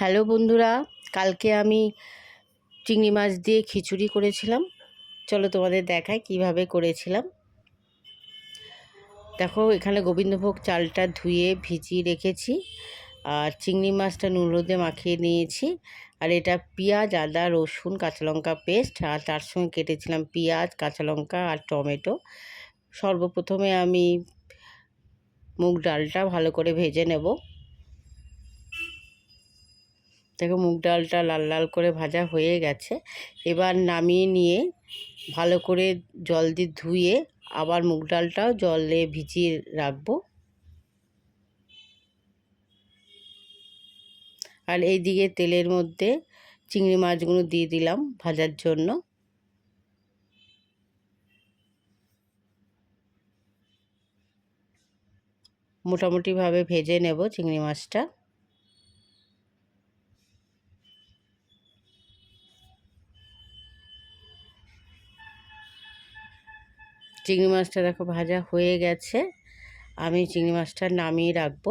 Hello বন্ধুরা, কালকে আমি চিংড়ি মাছ দিয়ে খিচুড়ি করেছিলাম। চলো তোমাদের দেখায় কীভাবে করেছিলাম। দেখো, এখানে গোবিন্দভোগ চালটা ধুয়ে ভিজিয়ে রেখেছি আর চিংড়ি মাছটা নুন হলুদে মাখিয়ে নিয়েছি। আর এটা পেঁয়াজ, আদা, রসুন, কাঁচা লঙ্কা পেস্ট আর তার সঙ্গে কেটেছিলাম পেঁয়াজ, কাঁচা লঙ্কা আর টমেটো। সর্বপ্রথমে আমি মুগ ডালটা ভালো করে ভেজে নেব। দেখো মুগ ডালটা লাল লাল করে ভাজা হয়ে গেছে। এবার নামিয়ে নিয়ে ভালো করে জল দিয়ে ধুয়ে আবার মুগ ডালটাও জলে ভিজিয়ে রাখব। আর এইদিকে তেলের মধ্যে চিংড়ি মাছগুলো দিয়ে দিলাম ভাজার জন্য। মোটামুটিভাবে ভেজে নেব চিংড়ি মাছটা। চিংড়ি মাছটা দেখো ভাজা হয়ে গেছে। আমি চিংড়ি মাছটা নামিয়ে রাখব।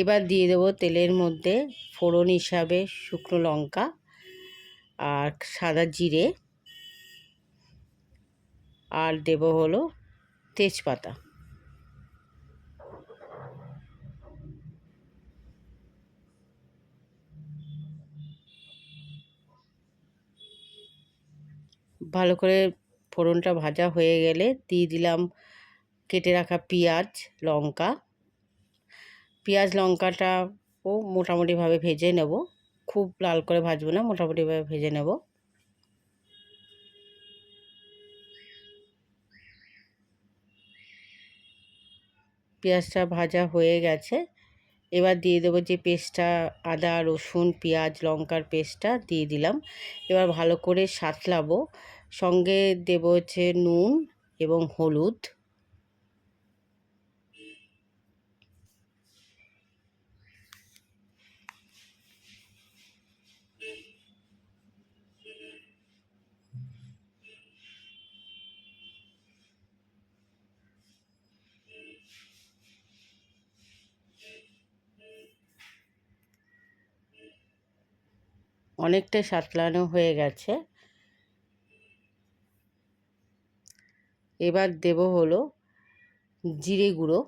এবার দিয়ে দেবো তেলের মধ্যে ফোড়ন হিসাবে শুকনো লঙ্কা আর সাদা জিরে। আর দেব হলো তেজপাতা। ভালো করে ফোড়নটা ভাজা হয়ে গেলে দিয়ে দিলাম কেটে রাখা পেঁয়াজ, লঙ্কা। পেঁয়াজ লঙ্কাটা ও মোটামুটিভাবে ভেজে নেব। খুব লাল করে ভাজবো না, মোটামুটিভাবে ভেজে নেব। পেঁয়াজটা ভাজা হয়ে গেছে। এবার দিয়ে দেবো যে পেস্টটা, আদা, রসুন, পেঁয়াজ, লঙ্কার পেস্টটা দিয়ে দিলাম। এবার ভালো করে সাতলাবো। সঙ্গে দেব হচ্ছে নুন এবং হলুদ। অনেকটা সাতলানো হয়ে গেছে। এবার দেব হলো জিরে গুঁড়ো।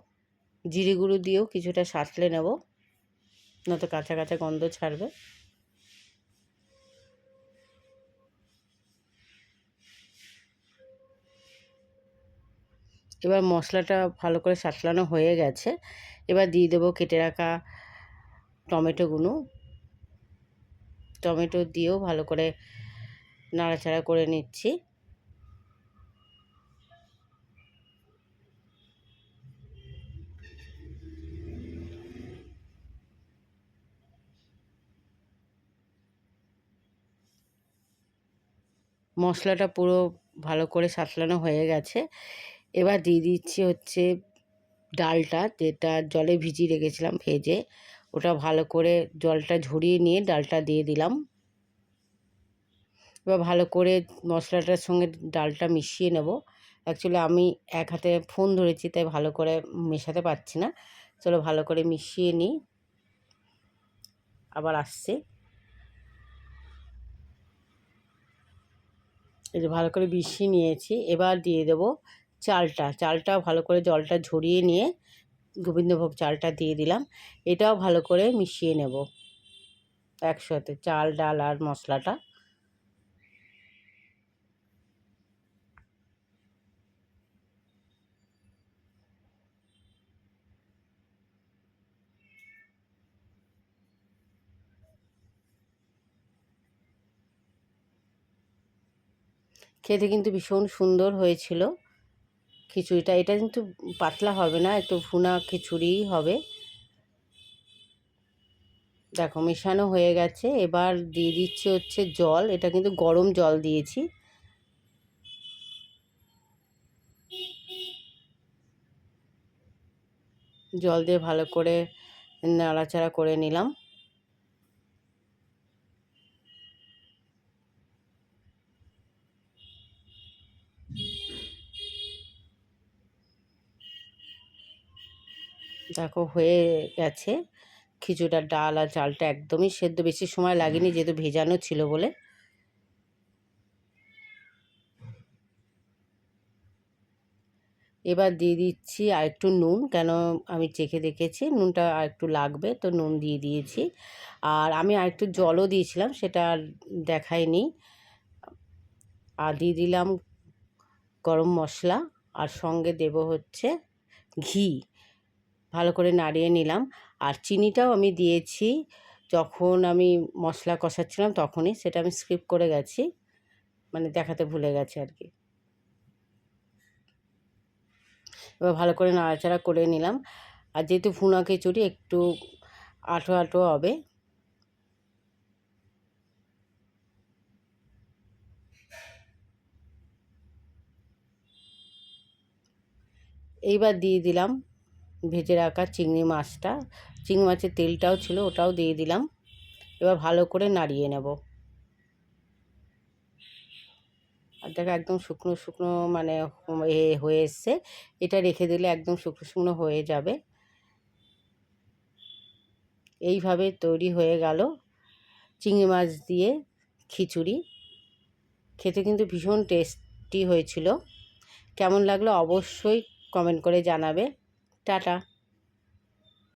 জিরে গুঁড়ো দিয়েও কিছুটা সাঁতলে নেব, নয়তো কাঁচা কাঁচা গন্ধ ছাড়বে। এবার মশলাটা ভালো করে সাঁতলানো হয়ে গেছে। এবার দিয়ে দেবো কেটে রাখা টমেটোগুলো টমেটো দিয়েও ভালো করে নাড়াচাড়া করে নিচ্ছি। মশলাটা পুরো ভালো করে সাঁতলানো হয়ে গেছে। এবার দিয়ে দিচ্ছি হচ্ছে ডালটা, যেটা জলে ভিজিয়ে রেখেছিলাম ভেজে। ওটা ভালো করে জলটা ঝরিয়ে নিয়ে ডালটা দিয়ে দিলাম। এবার ভালো করে মশলাটার সঙ্গে ডালটা মিশিয়ে নেব। অ্যাকচুয়ালি আমি এক হাতে ফোন ধরেছি, তাই ভালো করে মেশাতে পারছি না। চলো ভালো করে মিশিয়ে নিই। আবার আসছে। এই যে ভালো করে বিষিয়ে নিয়েছি। এবার দিয়ে দেব চালটা। চালটা ভালো করে জলটা ঝরিয়ে নিয়ে গোবিন্দভোগ চালটা দিয়ে দিলাম। এটাও ভালো করে মিশিয়ে নেব একসাথে চাল, ডাল আর মশলাটা। খেতে কিন্তু ভীষণ সুন্দর হয়েছিল। খিচুড়িটা, এটা কিন্তু পাতলা হবে না, একটু ভুনা খিচুড়িই হবে। দেখো, মেশানো হয়ে গেছে। এবার দিয়ে দিচ্ছি হচ্ছে জল, এটা কিন্তু গরম জল দিয়েছি। জল দিয়ে ভালো করে নাড়াচাড়া করে নিলাম। দেখো হয়ে গেছে। খিচুড়ার ডাল আর চালটা একদমই সেদ্ধ। বেশি সময় লাগেনি যেহেতু ভেজানো ছিল বলে। এবার দিয়ে দিচ্ছি আর একটু নুন কেন আমি চেখে দেখেছি। নুনটা আর একটু লাগবে তো নুন দিয়ে দিয়েছি। আর আমি আর একটু জলও দিয়েছিলাম সেটা আর দেখাইনি আর দিয়ে দিলাম গরম মশলা আর সঙ্গে দেব হচ্ছে ঘি। ভালো করে নাড়িয়ে নিলাম। আর চিনিটাও আমি দিয়েছি। যখন আমি মশলা কষাচ্ছিলাম তখনই সেটা আমি স্কিপ করে গেছি। মানে দেখাতে ভুলে গেছি আর কি। এবার ভালো করে নাড়াচাড়া করে নিলাম। আর যেহেতু ভুনা খিচুড়ি, একটু আঠো আঠো হবে। এইবার দিয়ে দিলাম ভেজে রাখা চিংড়ি মাছটা। চিংড়ি মাছের তেলটাও ছিল, ওটাও দিয়ে দিলাম। এবার ভালো করে নাড়িয়ে নেব। আর দেখো একদম শুকনো শুকনো মানে এ হয়ে এসছে। এটা রেখে দিলে একদম শুকনো শুকনো হয়ে যাবে। এইভাবে তৈরি হয়ে গেল চিংড়ি মাছ দিয়ে খিচুড়ি। খেতে কিন্তু ভীষণ টেস্টি হয়েছিল। কেমন লাগল অবশ্যই কমেন্ট করে জানাবে। টাটা।